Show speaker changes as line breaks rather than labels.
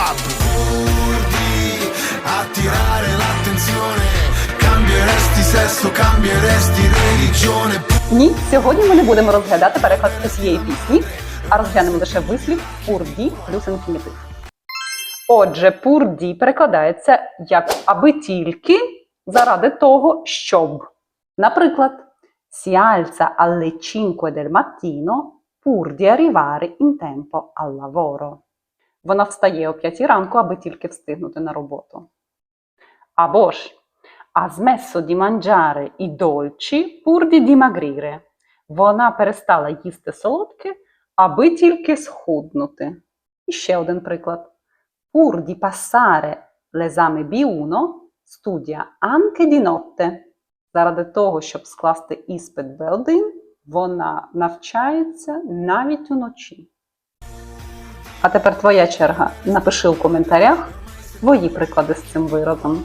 pub Pur attirare l'attenzione Cambieresti sesso, cambieresti religione
Ні, сьогодні ми не будемо розглядати переклад усієї пісні, а розглянемо лише вислів пурді плюс інфінітив. Отже, пурді перекладається як аби тільки заради того, щоб. Наприклад, si alza alle 5 del mattino pur di arrivare in tempo al lavoro. Вона встає о 5 ранку, аби тільки встигнути на роботу. Або ж ha smesso di mangiare i dolci pur di. Вона перестала їсти солодке, аби тільки схуднути. І ще один приклад. Pur di passare l'esame B1, studia anche di notte. Заради того, щоб скласти іспит B1, вона навчається навіть уночі. А тепер твоя черга. Напиши у коментарях свої приклади з цим виразом.